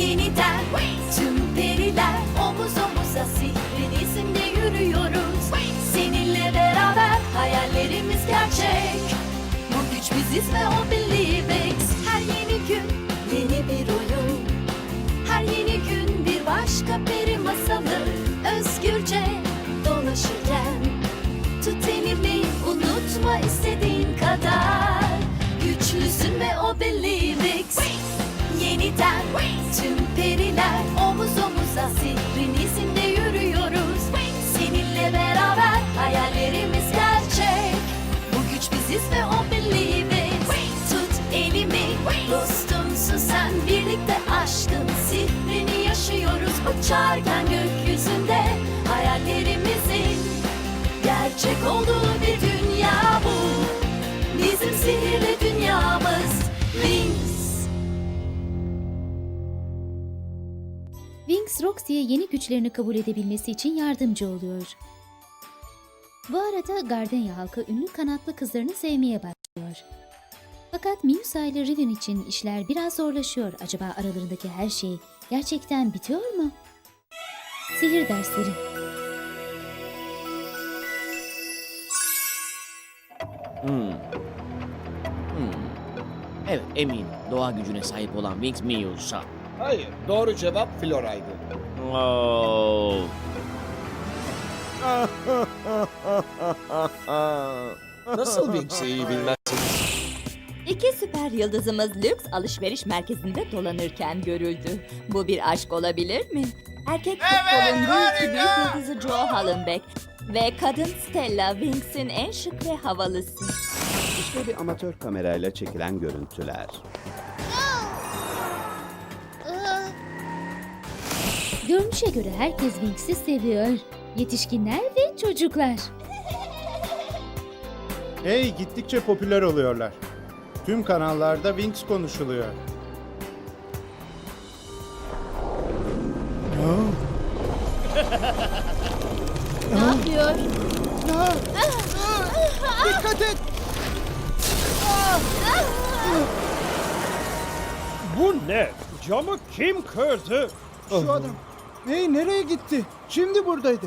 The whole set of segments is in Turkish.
yeniden. Tüm periler omuz omuza sihrin izinde yürüyoruz. Seninle beraber hayallerimiz gerçek. Bu güç biziz ve o Believix Her yeni gün yeni bir oyun. Her yeni gün bir başka peri masalı. Özgürce dolaşırken Tut elimi unutma istediğin kadar. Güçlüsün ve o Believix Yeniden tüm periler omuz omuza Sihrin izinde yürüyoruz. Seninle beraber hayallerimiz gerçek. Bu güç biziz ve o Believix Tut elimi dostumsun sen Birlikte aşkın sihrini yaşıyoruz. Uçarken gökyüzünde hayallerimizin Gerçek olduğu Wings Roxy'ye yeni güçlerini kabul edebilmesi için yardımcı oluyor. Bu arada Gardenia halkı ünlü kanatlı kızlarını sevmeye başlıyor. Fakat Miusa ile Riven için işler biraz zorlaşıyor. Acaba aralarındaki her şey gerçekten bitiyor mu? Sihir dersleri. Hmm. Hmm. Evet eminim doğa gücüne sahip olan Wings Miusa. Hayır, doğru cevap Flora'ydı. Oh. Nasıl Wings'i iyi bilmezsin? İki süper yıldızımız lüks alışveriş merkezinde dolanırken görüldü. Bu bir aşk olabilir mi? Erkek futbolun büyük büyük yıldızı Joe Hallenbeck ve kadın Stella Wings'in en şık ve havalısı. İşte bir amatör kamerayla çekilen görüntüler. Görünüşe göre herkes Wings'i seviyor. Yetişkinler ve çocuklar. Hey gittikçe popüler oluyorlar. Tüm kanallarda Wings konuşuluyor. Ne yapıyor? Dikkat et! Bu ne? Camı kim kırdı? Şu adam. Hey nereye gitti? Şimdi buradaydı.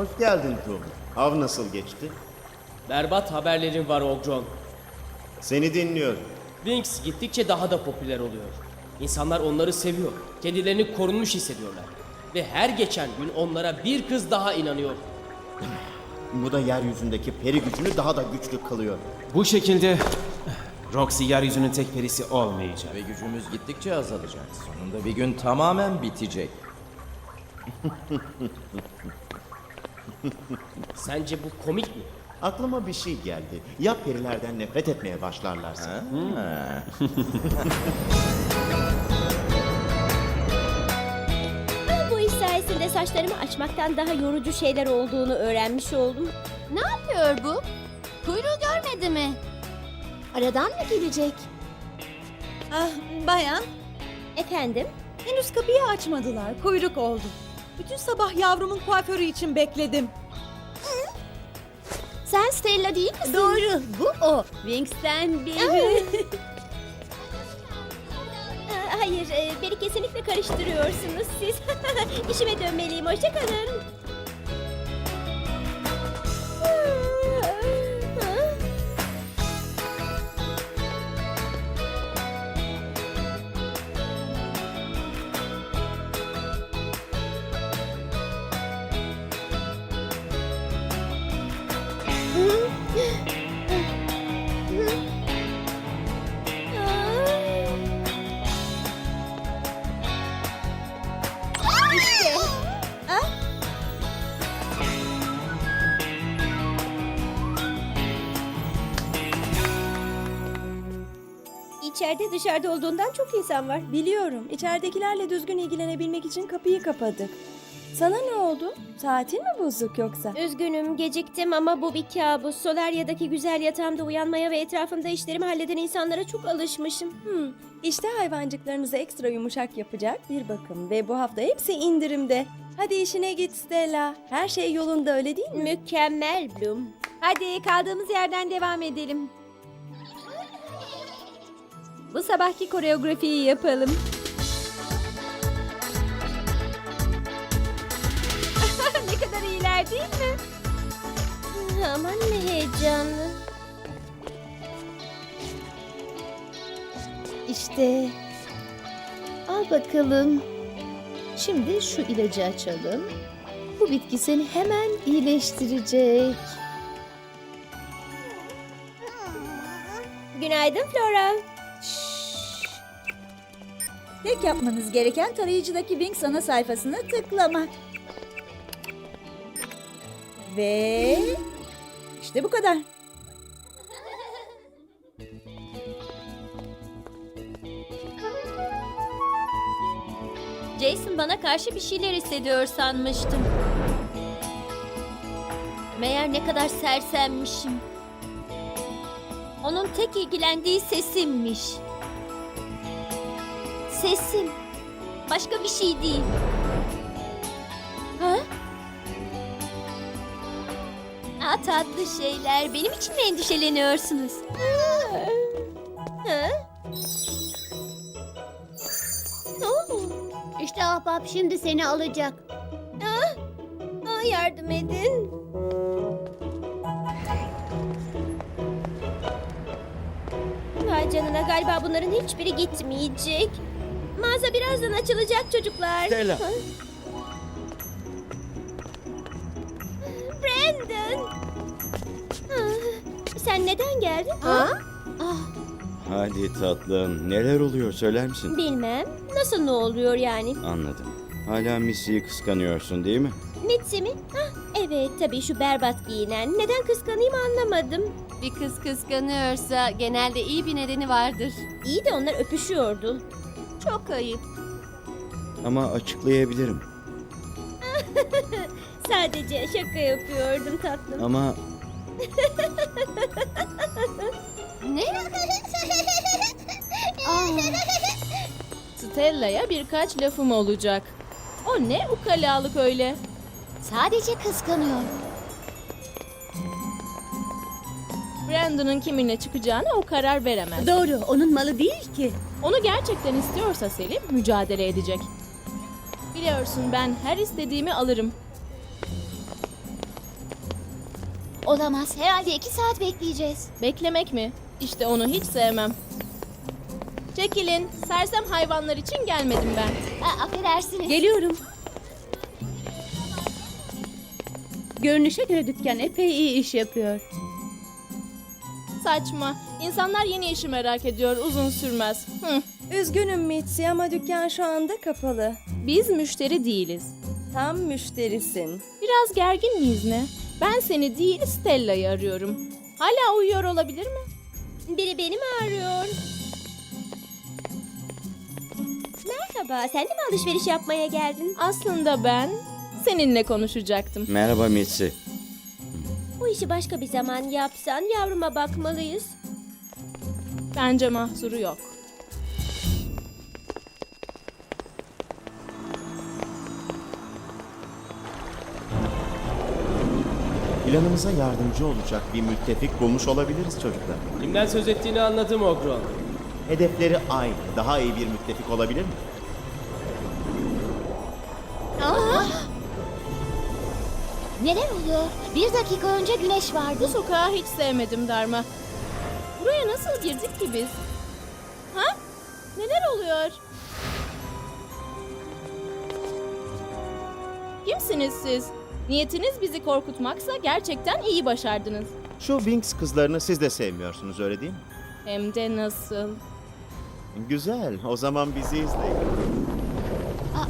Hoş geldin Tom. Av nasıl geçti? Berbat haberlerim var Ogron. Seni dinliyorum. Wings gittikçe daha da popüler oluyor. İnsanlar onları seviyor. Kendilerini korunmuş hissediyorlar. Ve her geçen gün onlara bir kız daha inanıyor. Bu da yeryüzündeki peri gücünü daha da güçlü kılıyor. Bu şekilde Roxy yeryüzünün tek perisi olmayacak. Ve gücümüz gittikçe azalacak. Sonunda bir gün tamamen bitecek. Sence bu komik mi? Aklıma bir şey geldi. Ya perilerden nefret etmeye başlarlarsa? Bu iş sayesinde saçlarımı açmaktan daha yorucu şeyler olduğunu öğrenmiş oldum. Ne yapıyor bu? Kuyruğu görmedi mi? Aradan mı gelecek? Ah bayan Efendim? henüz kapıyı açmadılar. Kuyruk oldu. Bütün sabah yavrumun kuaförü için bekledim. Sen Stella değil misin? Doğru, bu o. Wings'ten biri. Hayır, e, beni kesinlikle karıştırıyorsunuz siz. İşime dönmeliyim, hoşçakalın. İçeride dışarıda olduğundan çok insan var. Biliyorum. İçeridekilerle düzgün ilgilenebilmek için kapıyı kapadık. Sana ne oldu? Saatin mi bozuk yoksa? Üzgünüm geciktim ama bu bir kabus. Solarya'daki güzel yatağımda uyanmaya ve etrafımda işlerimi halleden insanlara çok alışmışım. Hmm. İşte hayvancıklarınızı ekstra yumuşak yapacak bir bakım ve bu hafta hepsi indirimde. Hadi işine git Stella. Her şey yolunda öyle değil mi? Mükemmel Bloom. Hadi kaldığımız yerden devam edelim. Bu sabahki koreografiyi yapalım. ne kadar iyiler değil mi? Aman ne heyecanlı. İşte. Al bakalım. Şimdi şu ilacı açalım. Bu bitki seni hemen iyileştirecek. Günaydın Flora. Tek yapmanız gereken tarayıcıdaki Wings ana sayfasına tıklamak. Ve işte bu kadar. Jason bana karşı bir şeyler hissediyor sanmıştım. Meğer ne kadar sersemmişim. Onun tek ilgilendiği sesimmiş. Sesim. Başka bir şey değil. Ha? Aa, tatlı şeyler. Benim için mi endişeleniyorsunuz? Ha? Oo. İşte ahbap şimdi seni alacak. Aa, yardım edin. Vay canına galiba bunların hiçbiri gitmeyecek. Mağaza birazdan açılacak çocuklar. Stella. Brandon. Ah, Sen neden geldin? Ha? Hadi tatlım. Neler oluyor söyler misin? Bilmem. Nasıl ne oluyor yani? Anladım. Hala Missy'yi kıskanıyorsun değil mi? Mitzi mi? Hah, evet tabii şu berbat giyinen. Neden kıskanayım anlamadım. Bir kız kıskanıyorsa genelde iyi bir nedeni vardır. İyi de onlar öpüşüyordu. Çok ayıp. Ama açıklayabilirim. Sadece şaka yapıyordum tatlım. Ama Ne? Stella'ya birkaç lafım olacak. O ne ukalalık öyle? Sadece kıskanıyor. Brandon'ın kiminle çıkacağına o karar veremez. Doğru, onun malı değil ki. Onu gerçekten istiyorsa Selim mücadele edecek. Biliyorsun ben her istediğimi alırım. Olamaz. Herhalde iki saat bekleyeceğiz. Beklemek mi? İşte onu hiç sevmem. Çekilin. Sersem hayvanlar için gelmedim ben. Ha, affedersiniz. Geliyorum. Görünüşe göre dükkan epey iyi iş yapıyor. Saçma. İnsanlar yeni işi merak ediyor. Uzun sürmez. Hı. Üzgünüm Mitzi ama dükkan şu anda kapalı. Biz müşteri değiliz. Tam müşterisin. Biraz gergin miyiz ne? Ben seni değil Stella'yı arıyorum. Hala uyuyor olabilir mi? Biri beni mi arıyor? Merhaba, sen de mi alışveriş yapmaya geldin? Aslında ben seninle konuşacaktım. merhaba Mitzi. Bu işi başka bir zaman yapsan yavruma bakmalıyız. Bence mahsuru yok. Planımıza yardımcı olacak bir müttefik bulmuş olabiliriz çocuklar. Kimden söz ettiğini anladım Ogron. Hedefleri aynı. Daha iyi bir müttefik olabilir mi? Neler oluyor? Bir dakika önce güneş Bu vardı. sokağı hiç sevmedim Darma. Buraya nasıl girdik ki biz? Ha? Neler oluyor? Kimsiniz siz? Niyetiniz bizi korkutmaksa gerçekten iyi başardınız. Şu Winx kızlarını siz de sevmiyorsunuz öyle değil mi? Hem de nasıl? Güzel. O zaman bizi izleyin. Ha?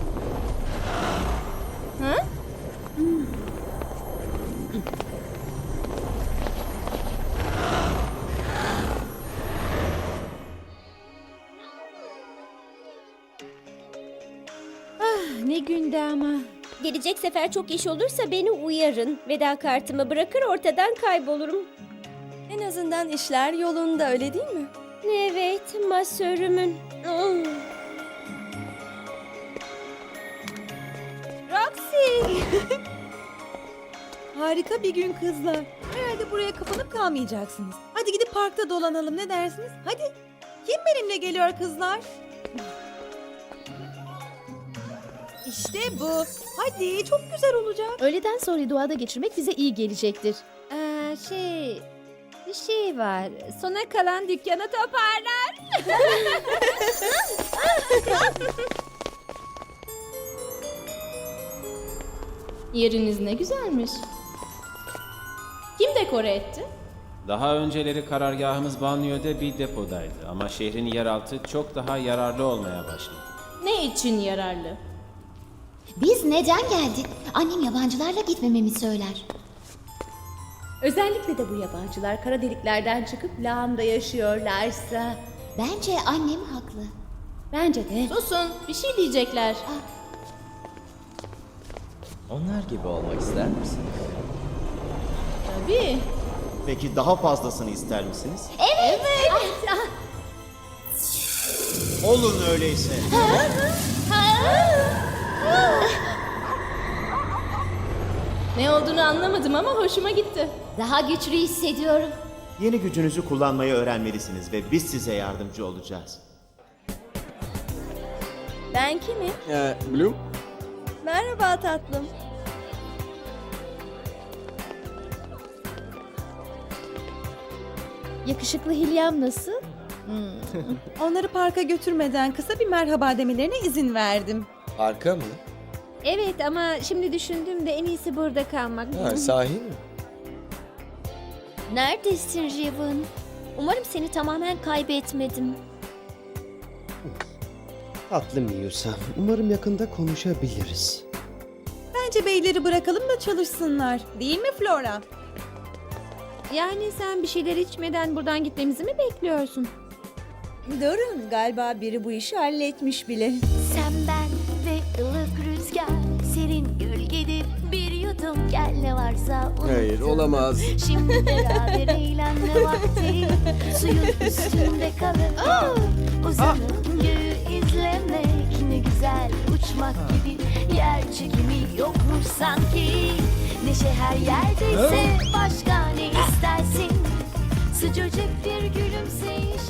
Ah, ne gündü ama. Gelecek sefer çok iş olursa beni uyarın. Veda kartımı bırakır ortadan kaybolurum. En azından işler yolunda öyle değil mi? Evet, masörümün. Roxy! Harika bir gün kızlar. Herhalde buraya kapanıp kalmayacaksınız. Hadi gidip parkta dolanalım ne dersiniz? Hadi. Kim benimle geliyor kızlar? İşte bu. Hadi çok güzel olacak. Öğleden sonra doğada geçirmek bize iyi gelecektir. Aa, şey... Bir şey var. Sona kalan dükkanı toparlar. Yeriniz ne güzelmiş. Kim dekore etti? Daha önceleri karargahımız banliyöde bir depodaydı ama şehrin yeraltı çok daha yararlı olmaya başladı. Ne için yararlı? Biz neden geldik? Annem yabancılarla gitmememi söyler. Özellikle de bu yabancılar kara deliklerden çıkıp lağımda yaşıyorlarsa. Bence annem haklı. Bence de. Susun, bir şey diyecekler. Onlar gibi olmak ister misin? Tabii. Peki daha fazlasını ister misiniz? Evet. Olun öyleyse. Ne olduğunu anlamadım ama hoşuma gitti. Daha güçlü hissediyorum. Yeni gücünüzü kullanmayı öğrenmelisiniz ve biz size yardımcı olacağız. Ben kimim? Ee, Bloom? Merhaba tatlım. Yakışıklı Hilyam nasıl? Onları parka götürmeden kısa bir merhaba demelerine izin verdim. Arka mı? Evet ama şimdi düşündüğümde en iyisi burada kalmak. Ha, sahi mi? Neredesin Riven? Umarım seni tamamen kaybetmedim. Tatlı Miusa. Umarım yakında konuşabiliriz. Bence beyleri bırakalım da çalışsınlar. Değil mi Flora? Yani sen bir şeyler içmeden buradan gitmemizi mi bekliyorsun? Durun galiba biri bu işi halletmiş bile. Sen ben ve ılık rüzgar Serin gölgede bir yudum gel ne varsa unuttum. Hayır, olamaz. Şimdi beraber eğlenme vakti Suyun üstünde kalıp Uzanıp göğü izlemek Ne güzel uçmak gibi Yer çekimi yokmuş sanki Neşe her yerdeyse Başka ne istersin? Sıcacık bir gülümseyiş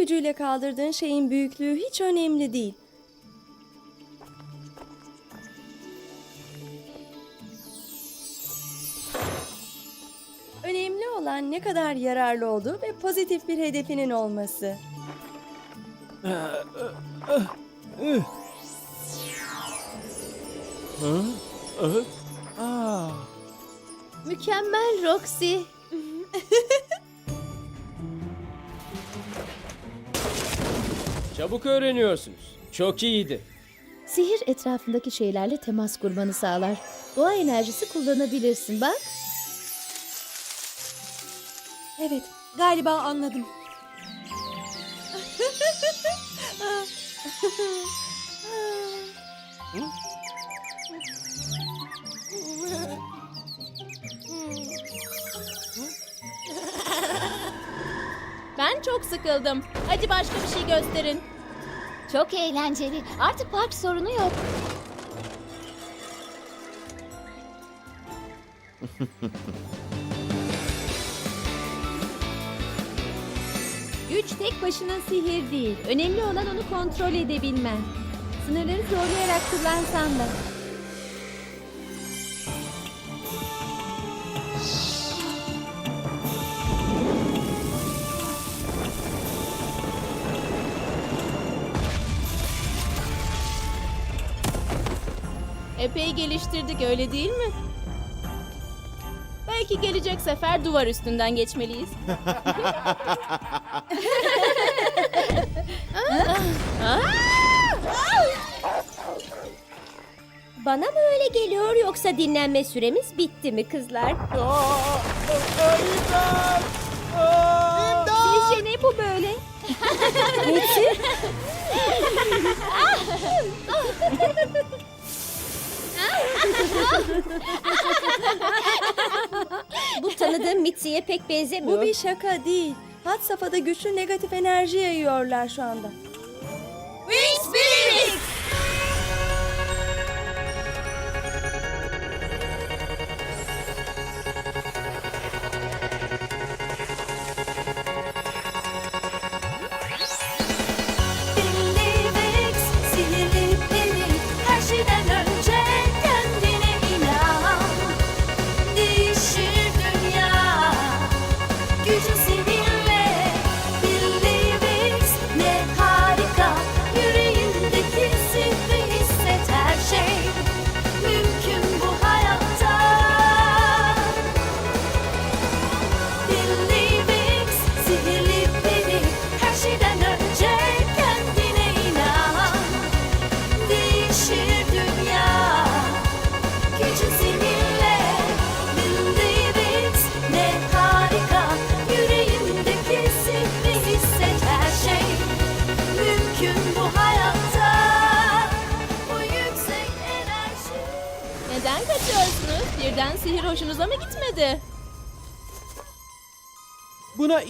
gücüyle kaldırdığın şeyin büyüklüğü hiç önemli değil. Önemli olan ne kadar yararlı olduğu ve pozitif bir hedefinin olması. Mükemmel Roxy. Çabuk öğreniyorsunuz. Çok iyiydi. Sihir etrafındaki şeylerle temas kurmanı sağlar. Doğa enerjisi kullanabilirsin bak. Evet galiba anladım. Ben çok sıkıldım. Hadi başka bir şey gösterin. Çok eğlenceli. Artık park sorunu yok. Güç tek başına sihir değil. Önemli olan onu kontrol edebilmen. Sınırları zorlayarak kullansan da. Epey geliştirdik öyle değil mi? Belki gelecek sefer duvar üstünden geçmeliyiz. Bana mı öyle geliyor yoksa dinlenme süremiz bitti mi kızlar? Sizce ne bu böyle? bu tanıdığım Mitsi'ye pek benzemiyor. Bu bir şaka değil. Hat safhada güçlü negatif enerji yayıyorlar şu anda.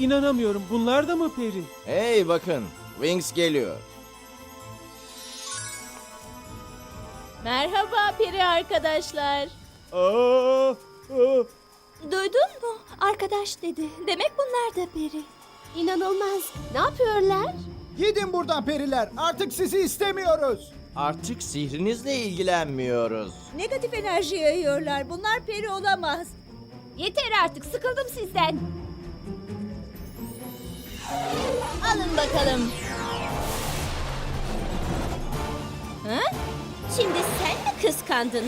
İnanamıyorum. Bunlar da mı peri? Hey bakın, Wings geliyor. Merhaba peri arkadaşlar. Aa, aa. Duydun mu? Arkadaş dedi. Demek bunlar da peri. İnanılmaz. Ne yapıyorlar? Gidin buradan periler. Artık sizi istemiyoruz. Artık sihrinizle ilgilenmiyoruz. Negatif enerji yayıyorlar. Bunlar peri olamaz. Yeter artık. Sıkıldım sizden. Alın bakalım. Ha? Şimdi sen mi kıskandın?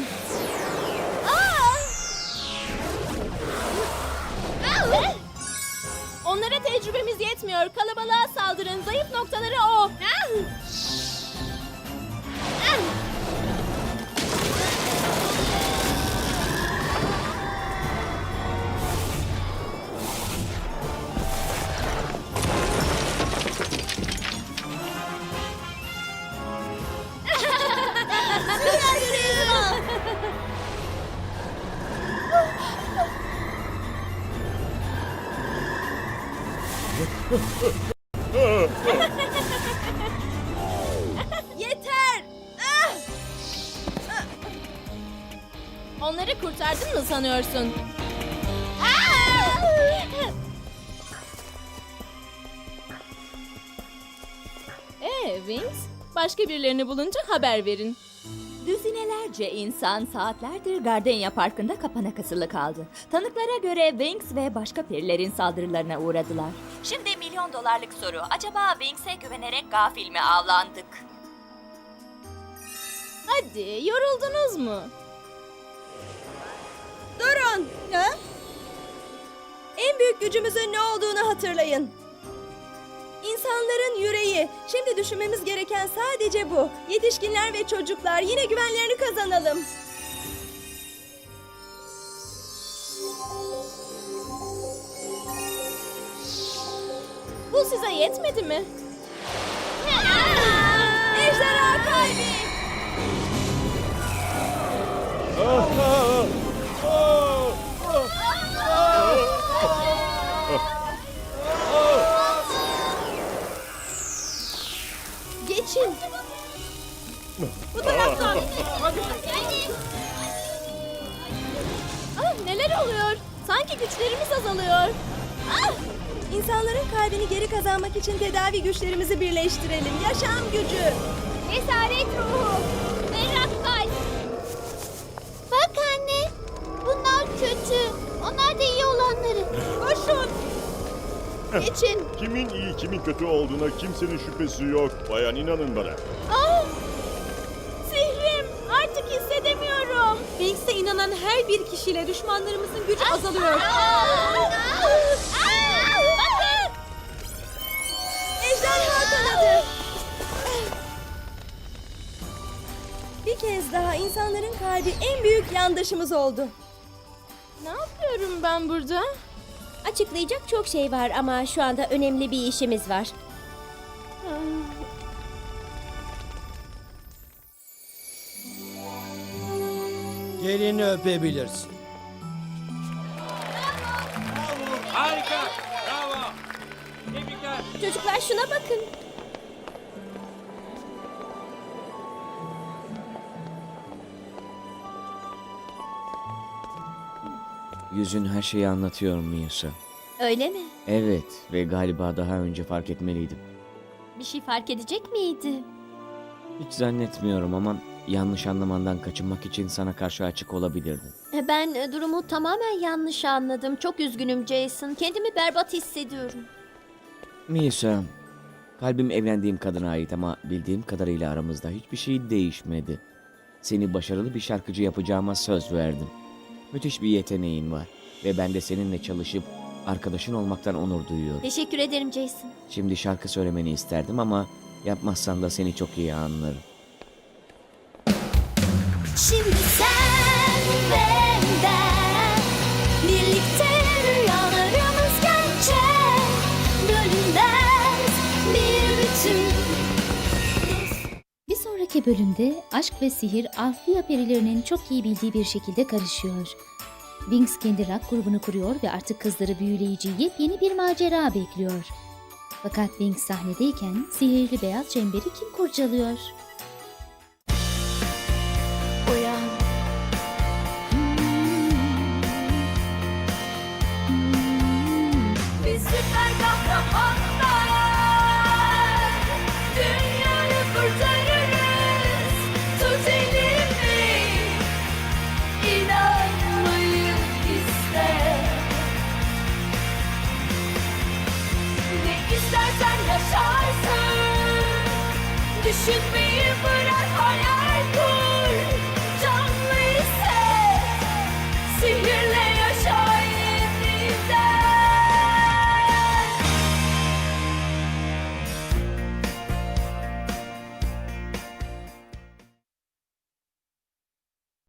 Onlara tecrübemiz yetmiyor. Kalabalığa saldırın. Zayıf noktaları o. Yeter. Mı sanıyorsun? Ee, Wings, başka birilerini bulunca haber verin. Düzinelerce insan saatlerdir Gardenia Parkı'nda kapana kısılı kaldı. Tanıklara göre Wings ve başka perilerin saldırılarına uğradılar. Şimdi milyon dolarlık soru. Acaba Wings'e güvenerek gafil mi avlandık? Hadi, yoruldunuz mu? Durun! Ha? En büyük gücümüzün ne olduğunu hatırlayın. İnsanların yüreği. Şimdi düşünmemiz gereken sadece bu. Yetişkinler ve çocuklar yine güvenlerini kazanalım. Bu size yetmedi mi? Kimin iyi kimin kötü olduğuna kimsenin şüphesi yok. Bayan inanın bana. Ah! Sihrim, artık hissedemiyorum. Sadece bir kişiyle düşmanlarımızın gücü azalıyor. Ejderha kanadı. Bir kez daha insanların kalbi en büyük yandaşımız oldu. Ne yapıyorum ben burada? Açıklayacak çok şey var ama şu anda önemli bir işimiz var. Gelini öpebilirsin. Harika! Bravo! Tebrikler! Çocuklar şuna bakın. Yüzün her şeyi anlatıyor Miusa. Öyle mi? Evet ve galiba daha önce fark etmeliydim. Bir şey fark edecek miydi? Hiç zannetmiyorum ama yanlış anlamandan kaçınmak için sana karşı açık olabilirdim. Ben e, durumu tamamen yanlış anladım. Çok üzgünüm Jason. Kendimi berbat hissediyorum. Miusa, kalbim evlendiğim kadına ait ama bildiğim kadarıyla aramızda hiçbir şey değişmedi. Seni başarılı bir şarkıcı yapacağıma söz verdim. Müthiş bir yeteneğin var ve ben de seninle çalışıp arkadaşın olmaktan onur duyuyorum. Teşekkür ederim Jason. Şimdi şarkı söylemeni isterdim ama yapmazsan da seni çok iyi anlarım. Şimdi sen Sonraki bölümde aşk ve sihir Alfia perilerinin çok iyi bildiği bir şekilde karışıyor. Wings kendi rock grubunu kuruyor ve artık kızları büyüleyici yepyeni bir macera bekliyor. Fakat Wings sahnedeyken sihirli beyaz çemberi kim kurcalıyor? should be